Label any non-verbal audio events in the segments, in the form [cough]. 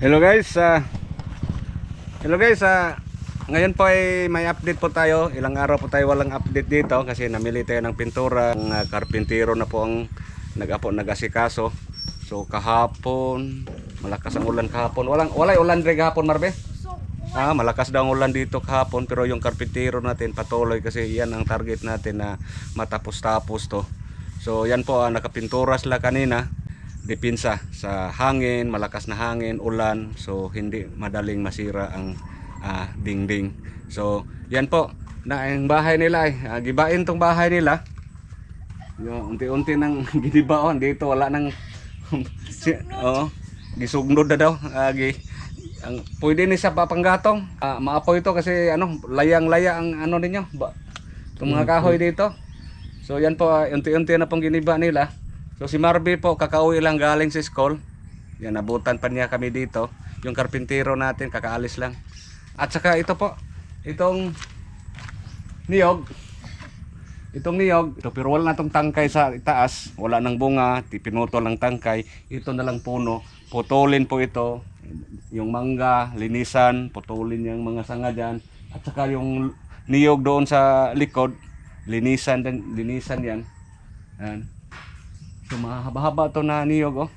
Hello guys, ah, hello guys, ah, ngayon po ay may update po tayo. Ilang araw po tayo walang update dito kasi namili tayo ng pintura. Ang ah, karpintero na po ang nag-apo nag-asikaso. So kahapon, malakas ang ulan kahapon. Walang walay ulan rin kahapon Marbe. Ah, malakas daw ang ulan dito kahapon pero yung karpintero natin patuloy kasi yan ang target natin na matapos-tapos to. So yan po, ah, nakapintura sila kanina dipinsa sa hangin, malakas na hangin, ulan, so hindi madaling masira ang ah, dingding. So, yan po, na ang bahay nila ay ah, gibain tong bahay nila. Yung unti-unti nang [laughs] ginibaon dito wala nang [laughs] oo, gisugnod na daw. Gi, ang pwede ni sa papanggatong. Ah, maapoy ito kasi ano, layang-laya ang ano ninyo, ba, itong mga kahoy dito. So yan po, ah, unti-unti na pong giniba nila. So si Marby po, kakauwi lang galing sa school. Yan, nabutan pa niya kami dito. Yung karpintero natin, kakaalis lang. At saka ito po, itong niyog. Itong niyog, ito, pero wala na itong tangkay sa itaas. Wala nang bunga, pinutol ng tangkay. Ito na lang puno. Putulin po ito. Yung mangga, linisan, putulin yung mga sanga dyan. At saka yung niyog doon sa likod, linisan, din, linisan yan. Yan. So mahaba-haba to na niyog oh.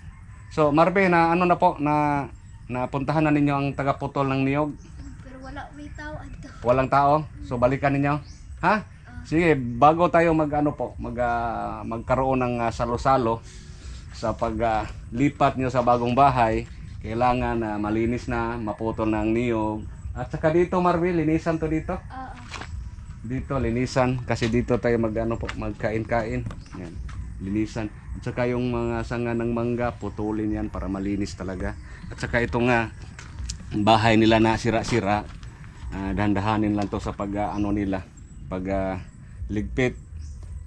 So Marbe na ano na po na napuntahan na ninyo ang tagaputol ng niyog. Pero wala may tao ato. Walang tao. So balikan ninyo. Ha? Sige, bago tayo mag ano po, mag ah, magkaroon ng ah, salo-salo sa paglipat nyo sa bagong bahay, kailangan na malinis na, maputol na ang niyog. At saka dito Marbe, linisan to dito. Oo. Dito linisan kasi dito tayo mag ano po, magkain-kain. Yan. Linisan. At saka yung mga sanga ng mangga, putulin yan para malinis talaga. At saka ito nga bahay nila na sira-sira. ah, dahan-dahanin lang to sa pag ah, ano nila, pag ah, ligpit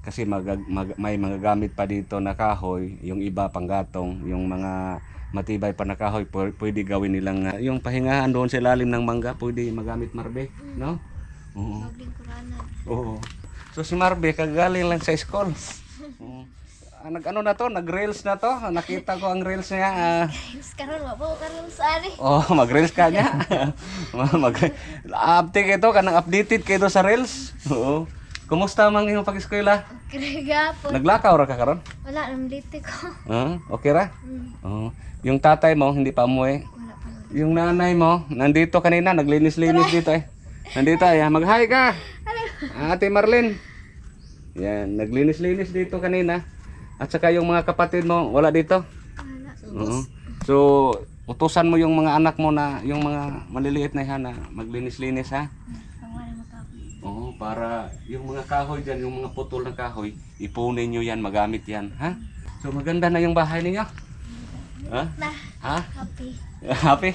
kasi mag, mag- may mga gamit pa dito na kahoy, yung iba panggatong, yung mga matibay pa na kahoy, pw- pwede gawin nilang ah, yung pahingahan doon sa ilalim ng mangga, pwede magamit marbe, no? Oo. Oo. So si Marbe kagaling lang sa school. Oo. [laughs] Ah, nag-ano na to, nag-reels na to. Nakita ko ang reels niya. ah. Tapos karon wa po karon sa ani. oh, mag-reels ka niya. [laughs] mag update ito kanang updated kayo sa reels. Oo. Kumusta man imong pag-eskwela? Kriga po. Naglakaw ra ka karon? Wala nang dito ko. [laughs] Ah, okay ra? Hmm. Oo. Yung tatay mo hindi pa umuwi. Wala pa. Yung nanay mo, nandito kanina, naglinis-linis dito eh. Nandito ay, mag-hi ka. Ate Marlene. Yan, naglinis-linis dito kanina. At saka yung mga kapatid mo, wala dito. Wala. Oo. So, utusan mo yung mga anak mo na, yung mga maliliit na yan na maglinis-linis ha. Oo, para yung mga kahoy dyan, yung mga putol ng kahoy, ipunin nyo yan, magamit yan, ha? So, maganda na yung bahay ninyo. Ha? Na. Ha? Happy. [laughs] Happy?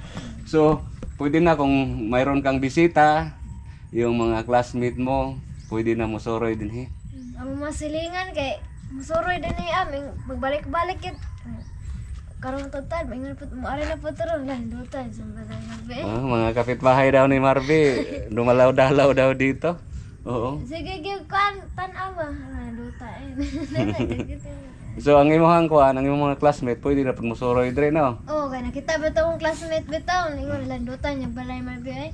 [laughs] so, pwede na kung mayroon kang bisita, yung mga classmate mo, pwede na musoroy din he. Ang masilingan kay musuroy din ni aming magbalik-balik yun. Karon total, may nga po mo ari na po turon lang dutan sa nagbe. Oh, mga kapitbahay daw ni Marby, dumalaw-dalaw daw dito. Oo. Sige gyud kan tan-aw ba Ah, duta eh. So, ang imuhang kuan, ang imong mga classmate, pwede na pag musoroy dire no? Oo, kaya nakita ba itong classmate bitaw? Ingon, landutan yung balay marbi ay.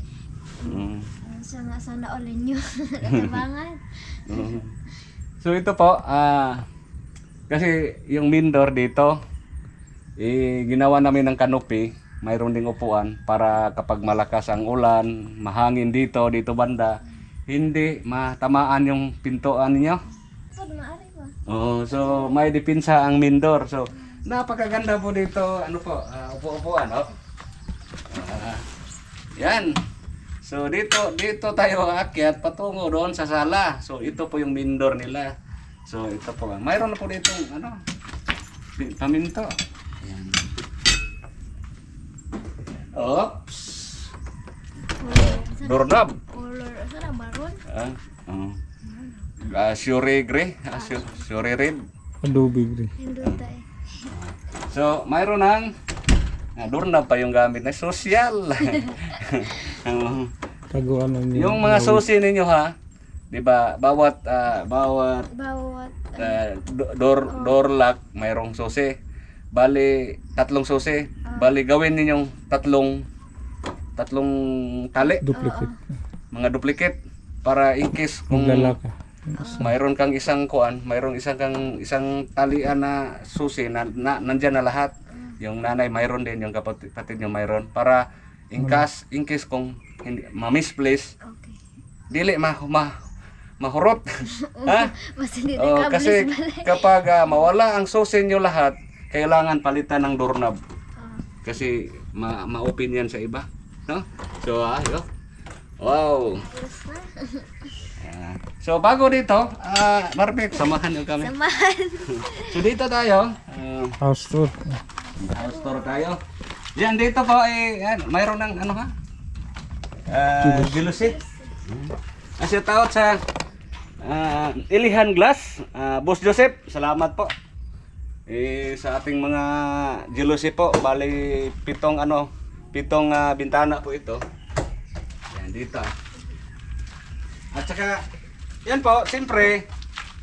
Mm. Ang Sana, sana all inyo. [laughs] Natabangan. [laughs] Oo. So ito po, ah kasi yung main door dito, eh, ginawa namin ng canopy, mayroon ding upuan para kapag malakas ang ulan, mahangin dito, dito banda, hindi matamaan yung pintuan ba? Oo, so may dipinsa ang main door. So napakaganda po dito, ano po, ah, upo-upuan, oh. Ah, yan. So dito dito tayo aakyat patungo doon sa sala. So ito po yung main door nila. So ito po. Mayroon na po dito ano paminto. Yan. Oops. Doorknob. Color, sana maroon? Ah, oh. Ah, sure gray, ah, sure, sure red. Adobe gray. So, mayroon ng ah, doorknob pa yung gamit na social. [laughs] Oo. Taguan lang yung mga susi ninyo ha, 'di ba? Bawat ah, bawat Bawat, ah, do- door door lock mayroong susi. Bali tatlong susi. ah, Bali, gawin ninyong tatlong tatlong tali, Duplicate. mga duplicate para in case kung Magdala ka. mayroon kang isang kuan, mayroon isang kang isang talian na susi na, na nandyan na lahat. Yung nanay mayroon din, yung kapatid, kapatid niya mayroon para in case in case kung hindi ma-misplace, Okay. dili ma, ma mahurot. [laughs] ha? Mas hindi Oh, kasi kapag ah, mawala ang susi niyo lahat, kailangan palitan ng doorknob. Ah. Kasi ma ma-open yan sa iba, no? So, ayo. Wow. Ayos na. Ah, so bago dito, ah, Barbie, samahan niyo kami. Samahan. [laughs] So dito tayo, ah, House tour. house tour tayo. Yan dito po eh yan, mayroon ng ano ha? Uh, gilusi. As yung tawag sa ah, Ilihan Glass, ah, Boss Joseph, salamat po. Eh, sa ating mga jealousy po, bali pitong ano, pitong ah, bintana po ito. Yan dito. At saka, yan po, siyempre,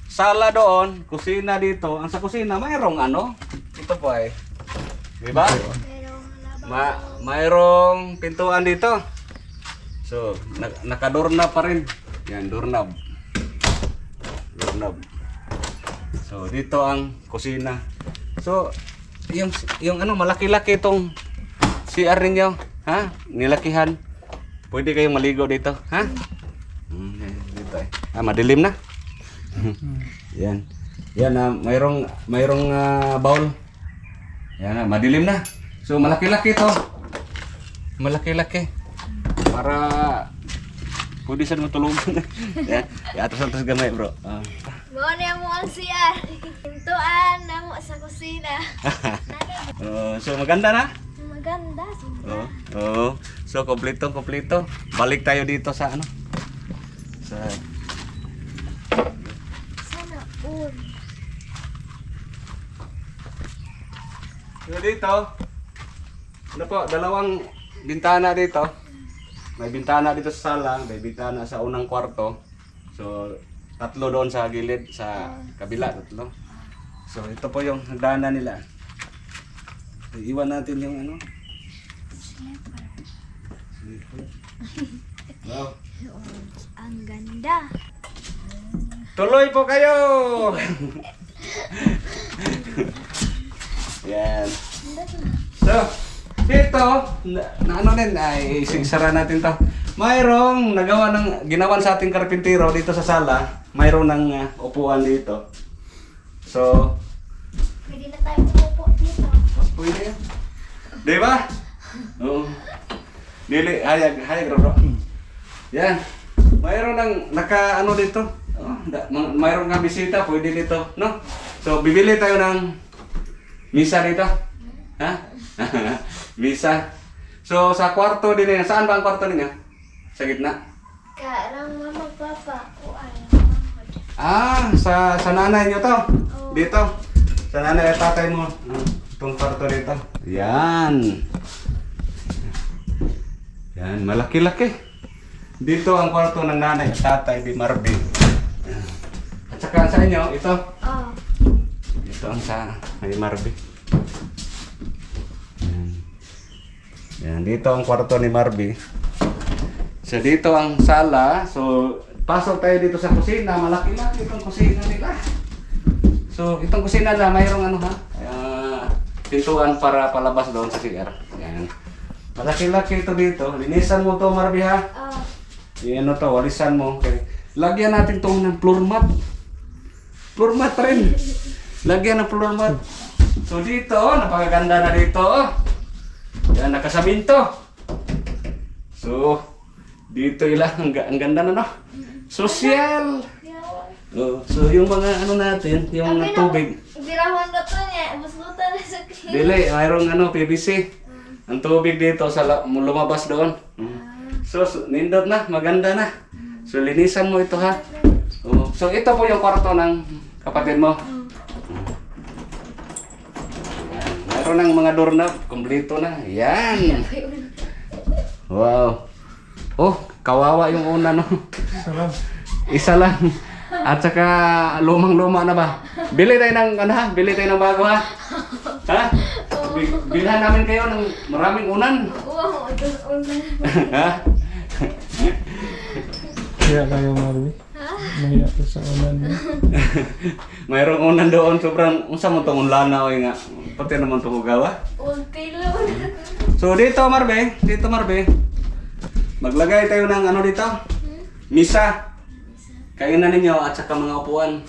sala doon, kusina dito. Ang sa kusina, mayroong ano, ito po ay, di ba? Ma mayroong pintuan dito. So, na nakadornab pa rin. Yan, doorknob. Doorknob. So, dito ang kusina. So, yung yung ano malaki-laki itong CR ninyo, ha? Nilakihan. Pwede kayong maligo dito, ha? Mm, yan, dito eh. Ah, madilim na. [laughs] Yan. Yan ah, mayroong mayroong ah, bowl. Yan na, madilim na. So malaki-laki to. Malaki-laki. Para pwede sa matulungan. [laughs] Yan. Atas-atas gamay, bro. Ah. Mo na mo ang siya. Pintuan na mo sa kusina. [laughs] Oh, so maganda na? Maganda. Oo. Oh. So kompleto, kompleto. Balik tayo dito sa ano? Sa Sana all. So dito, ano po, dalawang bintana dito. May bintana dito sa sala, may bintana sa unang kwarto. So, tatlo doon sa gilid, sa kabila, tatlo. So, ito po yung hagdanan nila. So, iwan natin yung ano. [laughs] Wow. Ang ganda. Tuloy po kayo! [laughs] [laughs] Yan. So, dito, na, na ano din, ay sigsara natin to. Mayroong nagawa ng, ginawan sa ating karpintero dito sa sala, mayroong ng ah, upuan dito. So, Pwede na tayo umupo dito. mas pwede yan. Di ba? Oo. Dili, hayag, hayag bro. Yan. Mayroon ng naka ano dito. Oh, da, ma- mayroon nga bisita, pwede dito, no? So bibili tayo ng misa dito. Ha? [laughs] misa. So sa kwarto din yan. Saan ba ang kwarto ninyo? Sa gitna. Karang mama papa ay mamahod. Ah, sa sa nanay nyo to. Oo. Dito. Sa nanay at tatay mo. Ah, Itong kwarto dito. Yan. Yan, malaki-laki. Dito ang kwarto ng nanay at tatay di Marby. At saka sa inyo, ito. Oh. Ito ang sa may Marby. Yan. Yan, dito ang kwarto ni Marby. So dito ang sala. So pasok tayo dito sa kusina. Malaki-laki itong kusina nila. So itong kusina na mayroong ano ha? Ah, pintuan para palabas doon sa CR. Yan. Malaki-laki ito dito. Linisan mo to Marby ha. Oh. Yan ano to, walisan mo. Okay. Lagyan natin to ng floor mat. Floor mat rin. Lagyan ng floor mat. So dito, napakaganda na dito. oh. Yan, nakasaminto. So, dito ilang, ang, ang ganda na no. Social. Oh, so yung mga ano natin, yung mga tubig. Birawan ko to niya. Buslutan na sa kanya. Dili, mayroong ano, PVC. Ang tubig dito sa lumabas doon. Mm. So, so, nindot na, maganda na. So, linisan mo ito ha. Oh, so, ito po yung kwarto ng kapatid mo. Mayroon ng mga doorknob, kumpleto na. Yan. Wow. Oh, kawawa yung una no. Salam. Isa lang. At saka lumang-luma na ba? Bili tayo ng ano ha? Bili tayo ng bago ha? Ha? bi- bilhan namin kayo ng maraming unan. Wow, ito ulan. ha? Kaya kayo Marvi. Maya ka sa niya. [laughs] Mayroong unan doon, sobrang, unsa mo itong unlanaw nga. Pati naman itong ugawa. Unti lang. So dito Marbe, dito Marbe. Maglagay tayo ng ano dito? Misa. Kainan ninyo at saka mga upuan.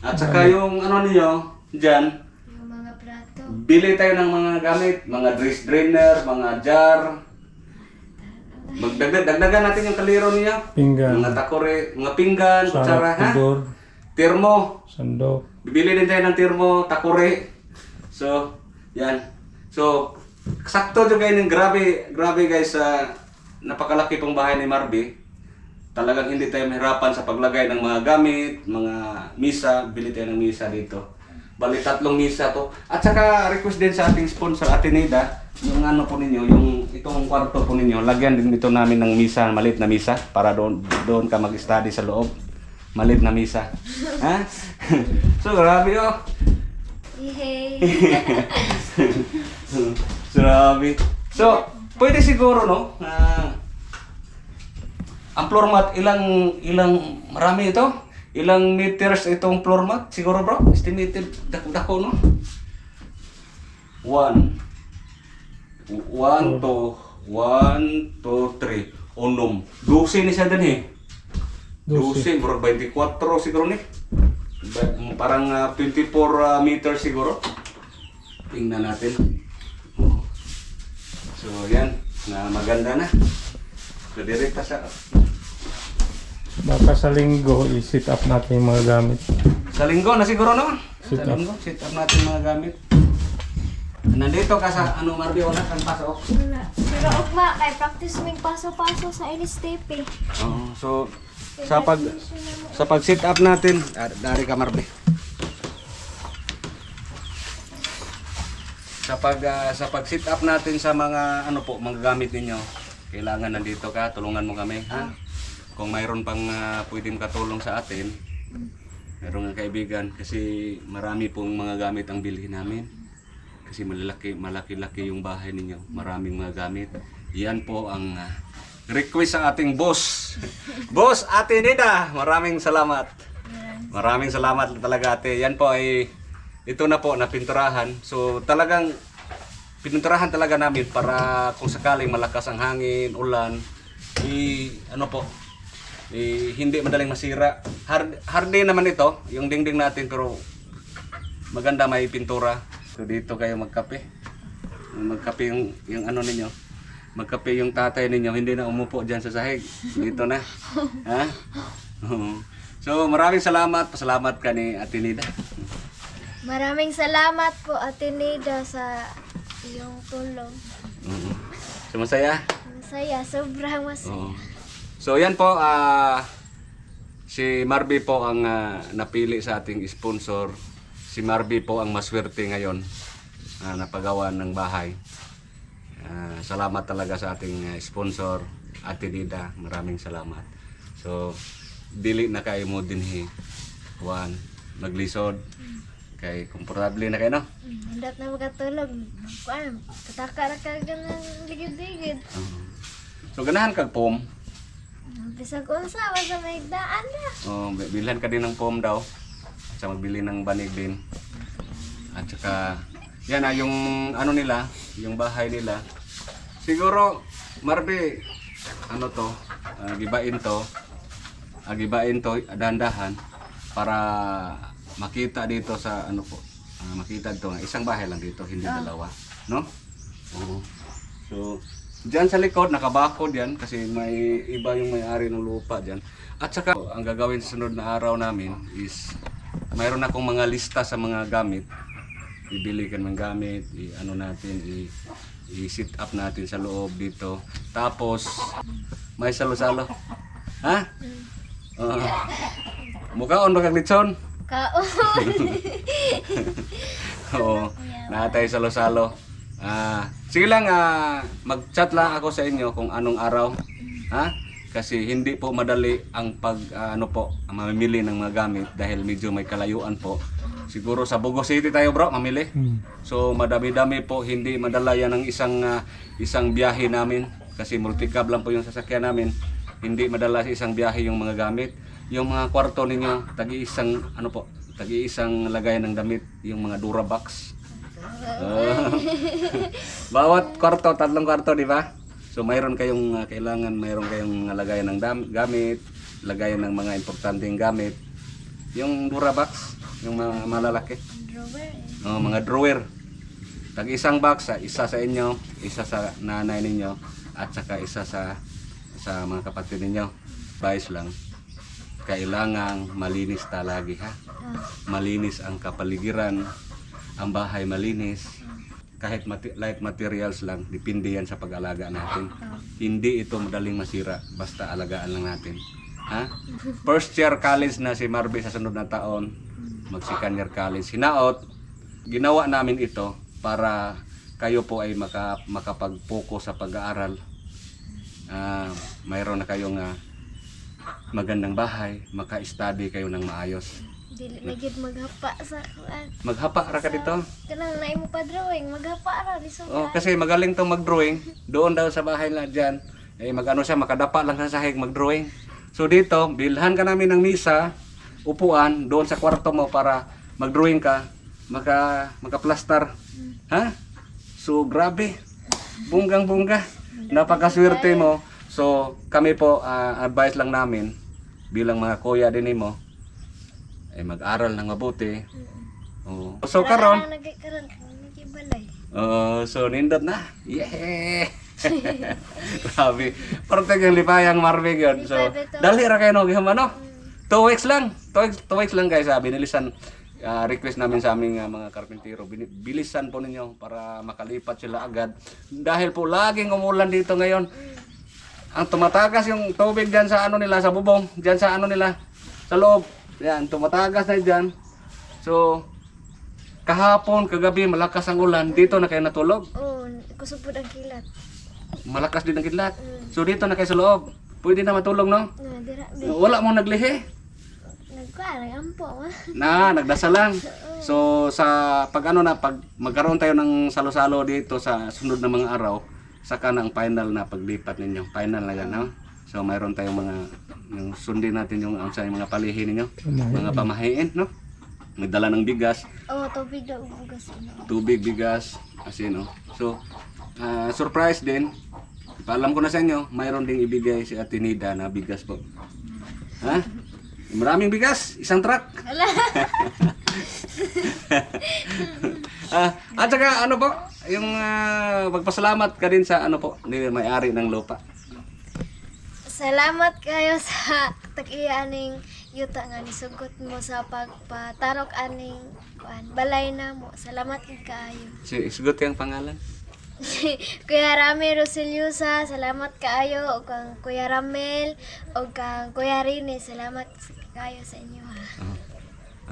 At saka yung ano ninyo, dyan, Yung mga plato. bili tayo ng mga gamit, mga dress drainer, mga jar. Magdagdag, dagdagan natin yung kaliro niya. Pinggan. Mga takore, mga pinggan, kutsara, Sarap ha? tibor. Termo. Sandok. Bibili din tayo ng termo, takore. So, yan. So, sakto dyan kayo ng grabe, grabe guys, sa napakalaki pong bahay ni Marby. Talagang hindi tayo mahirapan sa paglagay ng mga gamit, mga misa, bili tayo ng misa dito. Bali tatlong misa to. At saka request din sa ating sponsor Atenida, yung ano po ninyo, yung itong kwarto po ninyo, lagyan din ito namin ng misa, malit na misa para doon doon ka mag-study sa loob. Malit na misa. ha? [laughs] so grabe oh. Yay! [laughs] Grabe. So, pwede siguro no? na ang floor mat ilang ilang marami ito? Ilang meters itong floor mat? Siguro bro, estimated dako dako no? One. One, two, one, two, three. Unom. Dose ni siya din eh. Dose. 12, bro, 24 siguro ni. Parang ah, 24 ah, meters siguro. Tingnan natin. Oh. So, yan. Na maganda na. So, direkta sa... Baka sa linggo, i-sit up natin yung mga gamit. Sa linggo na siguro no? Sit sa up. linggo, sit up natin mga gamit. Nandito ka sa ano Marbi, wala kang pasok. Wala. Pero ugma, kay practice mig paso-paso sa NSTP. Oo. So, sa pag sa pag sit up natin, dar- dari ka Marbi. Sa pag ah, sa pag sit up natin sa mga ano po, mga gamit ninyo, kailangan nandito ka, tulungan mo kami, ha? Kung mayroon pang ah, pwedeng katulong sa atin, meron nga kaibigan kasi marami pong mga gamit ang bilhin namin. Kasi malalaki, malaki-laki yung bahay ninyo, maraming mga gamit. Yan po ang ah, request sa ating boss. boss, Ate Nida, maraming salamat. Maraming salamat talaga ate. Yan po ay ito na po na pinturahan. So talagang pininturahan talaga namin para kung sakaling malakas ang hangin, ulan, i ano po, i, hindi madaling masira. Hard, hard din naman ito, yung dingding natin pero maganda may pintura. So dito kayo magkape. Magkape yung, yung ano ninyo. Magkape yung tatay ninyo, hindi na umupo dyan sa sahig. Dito na. ha? So maraming salamat. Pasalamat ka ni Ate Nida. Maraming salamat po Ate Nida sa iyong tulong. Oo. So masaya? Masaya, sobrang masaya. Oo. So yan po, ah si Marby po ang ah, napili sa ating sponsor. Si Marby po ang maswerte ngayon na napagawa ng bahay. Ah, salamat talaga sa ating ah, sponsor, Ate Dida. Maraming salamat. So, dili na kayo mo din hi. Juan, maglisod. Kay komportable na kayo, no? Mm, Handat na makatulog. Kuan, kataka ra ka ganang ligid-ligid. Oo. So, ganahan kag pom. Bisag unsa sa may daan na. Oh, bi- bilhan ka din ng foam daw. At saka magbili ng banig din. At saka, yan ah, yung ano nila, yung bahay nila. Siguro, Marbe, ano to, ah, gibain to, ah, gibain to, dahan-dahan, para makita dito sa ano po, ah, makita dito, isang bahay lang dito, hindi dalawa. No? Oo. So, Diyan sa likod, nakabakod yan kasi may iba yung may-ari ng lupa diyan. At saka, ang gagawin sa sunod na araw namin is mayroon akong mga lista sa mga gamit. Ibili ka ng gamit, i ano natin, i, i-sit up natin sa loob dito. Tapos, may salo-salo. Ha? Uh, mukhaon ba kang litson? Kaon. [laughs] Oo, natay salo-salo. Ah, sige lang ah, mag-chat lang ako sa inyo kung anong araw. Ha? Kasi hindi po madali ang pag ah, ano po, mamimili ng mga gamit dahil medyo may kalayuan po. Siguro sa Bugo City tayo bro, mamili. Hmm. So madami-dami po, hindi madala yan ng isang ah, isang biyahe namin kasi multicab lang po yung sasakyan namin. Hindi madala sa isang biyahe yung mga gamit. Yung mga kwarto ninyo, tagi-isang ano po, tagi-isang lagay ng damit, yung mga Durabox. [laughs] Ah. [laughs] Bawat kwarto, tatlong kwarto, di ba? So mayroon kayong ah, kailangan, mayroon kayong lagayan ng dam- gamit, lagayan ng mga importanteng gamit. Yung Durabox, yung mga malalaki. Drawer eh. Oh, mga drawer. Tag isang box, sa isa sa inyo, isa sa nanay ninyo, at saka isa sa sa mga kapatid ninyo. Advice lang, kailangang malinis talagi ha. Malinis ang kapaligiran, ang bahay malinis. Kahit mati- light materials lang, depende yan sa pag-alaga natin. Hindi ito madaling masira, basta alagaan lang natin. Ha? First year college na si Marby sa sunod na taon, mag second year college. Hinaot, ginawa namin ito para kayo po ay maka, makapag-focus sa pag-aaral. Ah, mayroon na kayong ah, magandang bahay, maka-study kayo ng maayos. dili na gid maghapa sa kuan. Maghapa ra ka dito. Kanang naay mo pa drawing, maghapa ra di so. Oh, kasi magaling tong mag-drawing. Doon daw sa bahay na diyan. Eh magano siya makadapa lang sa sahig mag-drawing. So dito, bilhan ka namin ng misa, upuan doon sa kwarto mo para mag-drawing ka, maka, maka-plaster. Ha? So, grabe. Bunggang-bungga. Napakaswerte mo. So, kami po, uh, advice lang namin, bilang mga kuya din mo, ay eh, mag-aral ng mabuti. Oo. Oh. So, karon Oh, uh, so nindot na. Yeah. [laughs] Grabe. Perfect yung lipayang Marvin yun. So, dali ra kayo no, gihama no? 2 weeks lang. 2 weeks, weeks lang guys. Ha. Binilisan uh, request namin sa aming uh, mga karpentero. Bilisan po ninyo para makalipat sila agad. Dahil po laging umulan dito ngayon. Ang tumatagas yung tubig diyan sa ano nila, sa bubong, diyan sa ano nila, sa loob. Yan, tumatagas na diyan. So, kahapon, kagabi, malakas ang ulan. Dito na kayo natulog? Oo, oh, kusog ang kilat. Malakas din ang kilat? Mm. So, dito na kayo sa loob? Pwede na matulog, no? No, dira, dira. Wala mong naglihi? Ang ampo. [laughs] Na, nagdasal lang. So sa pag ano na, pag magkaroon tayo ng salo-salo dito sa sunod na mga araw, saka na ang final na paglipat ninyo. Final na yan, no? So mayroon tayong mga, yung sundin natin yung, ang sa mga palihin ninyo. Mga pamahiin, no? Nagdala ng bigas. Oh, tubig daw ugas ano. tubig, bigas, asin, no? So, ah, surprise din. Paalam ko na sa inyo, mayroon ding ibigay si Ate Nida na bigas po. Ha? Maraming bigas, isang truck. [laughs] Ah, at saka ano po, yung ah, magpasalamat ka din sa ano po, ni may-ari ng lupa. Salamat kayo sa tag-iya aning yuta nga nisugot mo sa pagpatarok aning kuan balay na mo. Salamat gid kaayo. [laughs] Si Isgot yung pangalan. [laughs] Kuya Ramel Rosiliosa, salamat kaayo o kang Kuya Ramel o kang Kuya Rene, salamat kayo sa inyo ha. Oo.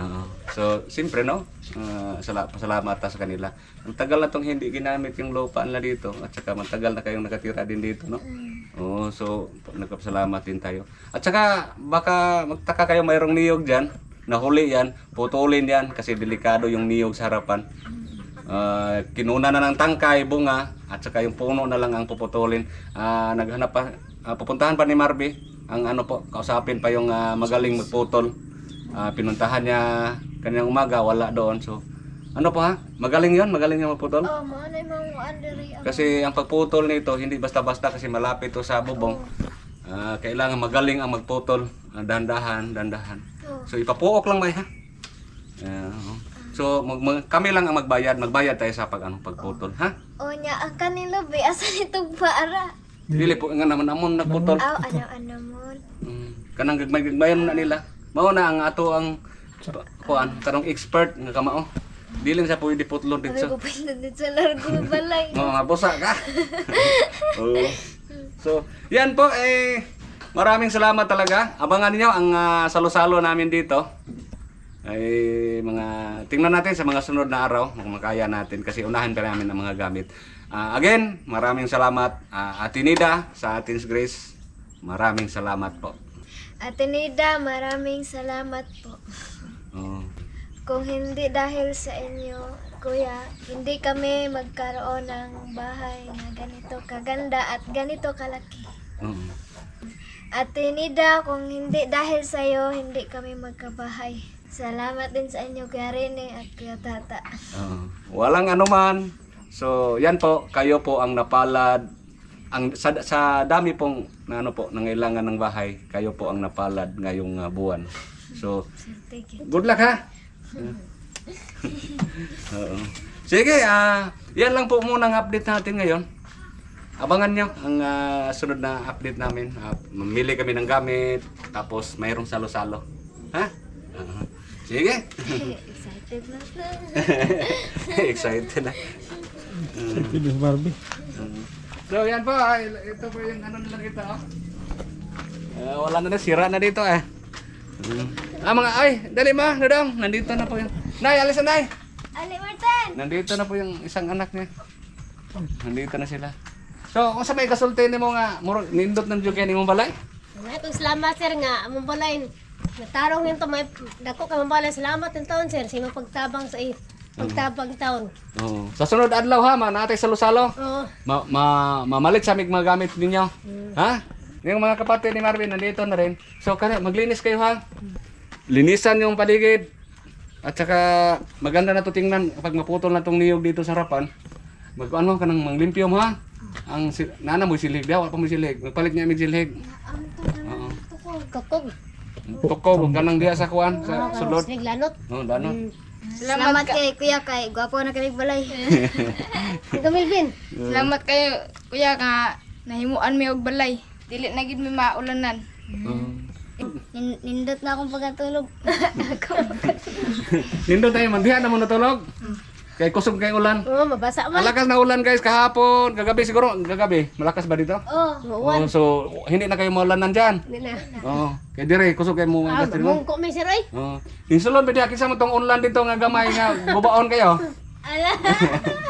Oo. So, siyempre no, ah, sala- pasalamat sa kanila. Ang tagal na tong hindi ginamit yung lupa nila dito at saka matagal na kayong nakatira din dito, no? Oo, so nagpasalamat din tayo. At saka baka magtaka kayo mayroong niyog diyan, nahuli yan, putulin yan kasi delikado yung niyog sa harapan. Ah, kinuna na ng tangkay, bunga, at saka yung puno na lang ang puputulin. Ah, naghanap pa, ah, pupuntahan pa ni Marby, ang ano po, kausapin pa yung ah, magaling magputol. Ah, pinuntahan niya kanyang umaga, wala doon. So, ano po ha? Magaling yon magaling yung magputol. Oh, andiri ang Kasi ang pagputol nito, hindi basta-basta kasi malapit to sa bubong. Ah, kailangan magaling ang magputol. Ah, dandahan, dandahan. So, ipapuok lang ba ha? Ah, oo. so, mag, mag- kami lang ang magbayad. Magbayad tayo sa pag, ano, pagputol. Ha? O nya ang kanilo be asa nitong para. Dili po nga naman amon nagputol. Aw ano ano mo. Mm, kanang gagmay-gagmayon na nila. Mao na ang ato ang kuan karong expert nga kamao. Dili sa pwede putlon dito. ko pa dito sa largo balay. [laughs] Mga mabusa ka. [laughs] Oo. So, yan po eh maraming salamat talaga. Abangan niyo ang ah, salo-salo namin dito. Ay mga tingnan natin sa mga sunod na araw kung makaya natin kasi unahin pa namin ang mga gamit. Ah, again, maraming salamat uh, Atinida sa Atin's Grace. Maraming salamat po. Ate Nida, maraming salamat po. Oo. kung hindi dahil sa inyo, kuya, hindi kami magkaroon ng bahay na ganito kaganda at ganito kalaki. Oo. At Nida, kung hindi dahil sa iyo, hindi kami magkabahay. Salamat din sa inyo, Kuya Rene at Kuya Tata. Oo. walang anuman. So, yan po, kayo po ang napalad. Ang sa, sa dami pong na ano po nangailangan ng bahay, kayo po ang napalad ngayong ah, buwan. So, good luck ha. [laughs] Oo. Sige, ah, yan lang po muna ang update natin ngayon. Abangan nyo ang ah, sunod na update namin. Ah, mamili kami ng gamit, tapos mayroong salo-salo. Ha? Oo. Sige. [laughs] Excited na. [laughs] Excited na. Excited si Barbie. So yan po, ah, ito po yung ano lang ito. Oh. Ah, wala na na, sira na dito eh. Ah mga, ay, dali ma, nadong, nandito na po yung, Nay, alis na Nay. Ali Martin! Nandito na po yung isang anak niya. Nandito na sila. So, kung sa may kasulti ni mo nga, muro, nindot ng juke ni mong balay? Nga itong salamat sir nga, balay. Natarong yun to, may dako ka mong balay. Salamat yung taon sir, sa imong pagtabang sa iyo. Pagtabang taon. Oo. Sa sunod adlaw ha, man, natay sa Lusalo. Oo. Ma, ma, mamalit sa amig mga gamit ninyo. Ha? Yung mga kapatid ni Marvin, nandito na rin. So, kaya maglinis kayo ha. Linisan yung paligid. At saka, maganda na to tingnan kapag maputol na tong niyog dito sa harapan. Mag ano ka nang manglimpyo mo ha. Ang si, nana mo silig, daw pa mo silig. Magpalit niya mig silig. Oo. Kakog. Tuko, ka nang diya sa kuan, sa sulod. Sinig lanot. Salamat, kay Kuya kay gwapo na kami balay. [laughs] Ikaw Melvin. Salamat kayo, kuya, nga nahimuan mi og balay. Dili na gid mi maulanan. Nin- nindot na akong pagkatulog. [laughs] Nindo tayo man diha na mo natulog. Kay kusog kay ulan. Oo, mabasa man. Malakas na ulan guys kahapon, kagabi siguro, kagabi. Malakas ba dito? Oh, Oh, so hindi na kayo maulanan diyan. Hindi na. Oh, kay dire kusog kay mo Ah, gas dito. mungko may sir ay. Oh. Insulon ba diha kinsa mo tong ulan dito nga gamay nga bubaon kayo? [laughs] ala. [laughs]